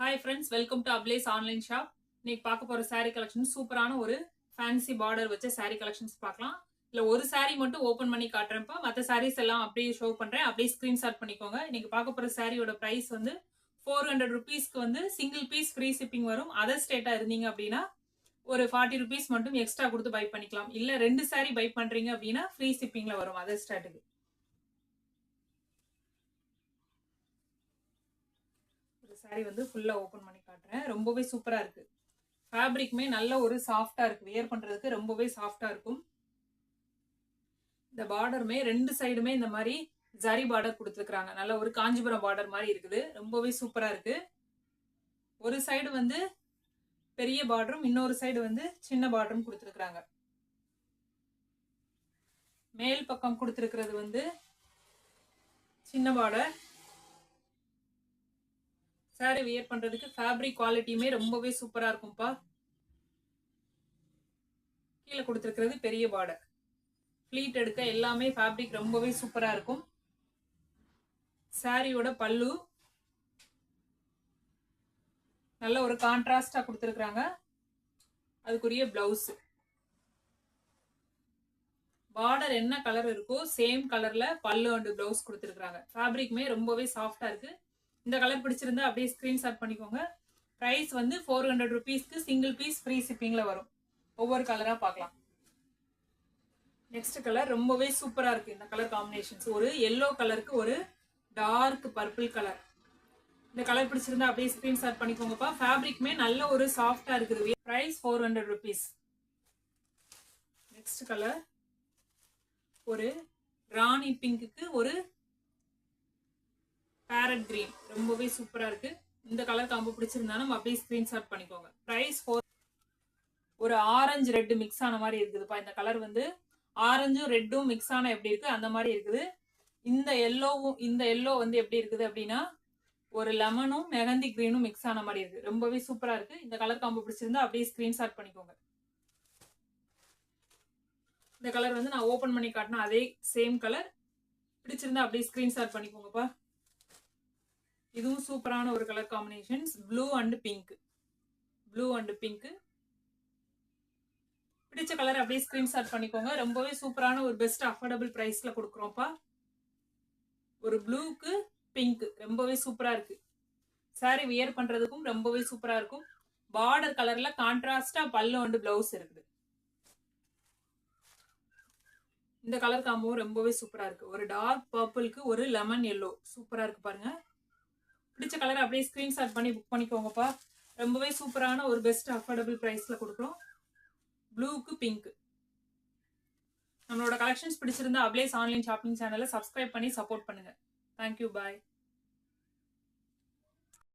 Hi friends welcome to Applause online shop இன்னைக்கு பார்க்க போற saree கலெக்ஷன் சூப்பரான ஒரு ஃபேன்சி பார்டர் வச்ச saree கலெக்ஷன்ஸ் பார்க்கலாம். இல்ல ஒரு saree மட்டும் ஓபன் பண்ணி காட்டுறேன்ப்பா. மற்ற சாரீஸ் எல்லாம் அப்படியே ஷோ பண்றேன். அப்படியே ஸ்கிரீன்ஷாட் பண்ணிக்கோங்க. இன்னைக்கு பார்க்க போற சாரியோட பிரைஸ் வந்து ஃபோர் ஹண்ட்ரட் ருபீஸ்க்கு வந்து சிங்கிள் பீஸ் ஃப்ரீ ஷிப்பிங் வரும். அதர் ஸ்டேட்டா இருந்தீங்க அப்படின்னா ஒரு ஃபார்ட்டி ருபீஸ் மட்டும் எக்ஸ்ட்ரா கொடுத்து பை பண்ணிக்கலாம். இல்ல ரெண்டு saree பை பண்றீங்க அப்படின்னா ஃப்ரீ ஷிப்பிங்ல வரும். அதர் ஸ்டேட்டுக்கு ஒரு வந்து ஃபுல்லாக ஓப்பன் பண்ணி காட்டுறேன். ரொம்பவே சூப்பராக இருக்கு. ஃபேப்ரிக்குமே நல்ல ஒரு சாஃப்டாக இருக்கு. வியர் பண்ணுறதுக்கு ரொம்பவே சாஃப்டாக இருக்கும். இந்த பார்டருமே ரெண்டு சைடுமே இந்த மாதிரி ஜரி பார்டர் கொடுத்துருக்குறாங்க. நல்ல ஒரு காஞ்சிபுரம் பார்டர் மாதிரி இருக்குது. ரொம்பவே சூப்பராக இருக்கு. ஒரு சைடு வந்து பெரிய பார்டரும் இன்னொரு சைடு வந்து சின்ன பார்டரும் கொடுத்துருக்குறாங்க. மேல் பக்கம் கொடுத்துருக்கிறது வந்து சின்ன பார்டர் சாரி வியர் பண்றதுக்கு ஃபேப்ரிக் குவாலிட்டியுமே ரொம்பவே சூப்பரா இருக்கும்ப்பா கீழே கொடுத்துருக்கிறது பெரிய பார்டர் ஃப்ளீட் எடுக்க எல்லாமே ஃபேப்ரிக் ரொம்பவே சூப்பரா இருக்கும். சாரியோட பல்லு நல்ல ஒரு கான்ட்ராஸ்டா கொடுத்துருக்காங்க அதுக்குரிய பிளவுஸ் பார்டர் என்ன கலர் இருக்கோ சேம் கலர்ல பல்லு அண்டு பிளவுஸ் கொடுத்துருக்காங்க ஃபேப்ரிக்குமே ரொம்பவே சாஃப்டா இருக்கு. இந்த கலர் பிடிச்சிருந்தா அப்படியே ஸ்கிரீன்ஷாட் பண்ணிக்கோங்க. ப்ரைஸ் வந்து ஃபோர் ஹண்ட்ரட் ருபீஸ்க்கு சிங்கிள் பீஸ் ஃப்ரீ ஷிப்பிங்கில் வரும். ஒவ்வொரு கலராக பார்க்கலாம். நெக்ஸ்ட் கலர் ரொம்பவே சூப்பராக இருக்குது இந்த கலர் காம்பினேஷன்ஸ் ஒரு எல்லோ கலருக்கு ஒரு டார்க் பர்பிள் கலர் இந்த கலர் பிடிச்சிருந்தா அப்படியே ஸ்கிரீன்ஷாட் பண்ணிக்கோங்கப்பா. ஃபேப்ரிக்மே நல்ல ஒரு சாஃப்டாக இருக்குது. Price four hundred rupees next colour ஒரு ராணி பிங்க்குக்கு ஒரு ரொம்பவே சூப்பரா இருக்கு. இந்த கலர் காம்போ பிடிச்சிருந்தா நம்ம அப்படியே ஸ்கிரீன்ஷாட் பண்ணிக்கோங்க. ப்ரைஸ் ஃபோர் ஒரு ஆரஞ்சு ரெட்டு மிக்ஸ் ஆன மாதிரி இருக்குதுப்பா. இந்த கலர் வந்து ஆரஞ்சும் ரெட்டும் மிக்ஸ் ஆன எப்படி இருக்கு? அந்த மாதிரி இருக்குது. இந்த எல்லோவும் இந்த எல்லோ வந்து எப்படி இருக்குது அப்படின்னா ஒரு லெமனும் மெகந்தி கிரீனும் மிக்ஸ் ஆன மாதிரி இருக்கு. ரொம்பவே சூப்பரா இருக்கு. இந்த கலர் காம்போ பிடிச்சிருந்தா அப்படியே ஸ்கிரீன்ஷாட் பண்ணிக்கோங்க. இந்த கலர் வந்து நான் ஓபன் பண்ணி காட்டினா அதே சேம் கலர் பிடிச்சிருந்தா அப்படியே ஸ்கிரீன்ஷாட் பண்ணிக்கோங்கப்பா. இதுவும் சூப்பரான ஒரு colour combinations blue and pink blue and pink பிடிச்ச கலர் அப்படியே ஸ்கிரீன்ஷாட் பண்ணிக்கோங்க. ரொம்பவே சூப்பரான ஒரு பெஸ்ட் அஃபோர்டபுள் ப்ரைஸில் கொடுக்குறோம்ப்பா. ஒரு ப்ளூக்கு பிங்க் ரொம்பவே சூப்பரா இருக்கு. சாரி வியர் பண்றதுக்கும் ரொம்பவே சூப்பரா இருக்கும். பார்டர் கலர்ல கான்ட்ராஸ்டா பல்லு அண்டு பிளவுஸ் இருக்குது. இந்த கலர் காம்போ ரொம்பவே சூப்பரா இருக்கு. ஒரு டார்க் பர்பிளுக்கு ஒரு லெமன் எல்லோ சூப்பரா இருக்கு பாருங்க. பிடிச்ச கலர் அப்படியே ஸ்கிரீன்ஷாட் பண்ணி புக் பண்ணிக்கோங்கப்பா. ரொம்பவே சூப்பரான ஒரு பெஸ்ட் அஃபோர்டபுள் ப்ரைஸில் கொடுக்குறோம். ப்ளூக்கு பிங்க் நம்மளோட கலெக்ஷன்ஸ் பிடிச்சிருந்தா அப்ளேஸ் ஆன்லைன் ஷாப்பிங் சேனலை சப்ஸ்கிரைப் பண்ணி சப்போர்ட் பண்ணுங்க. Thank you bye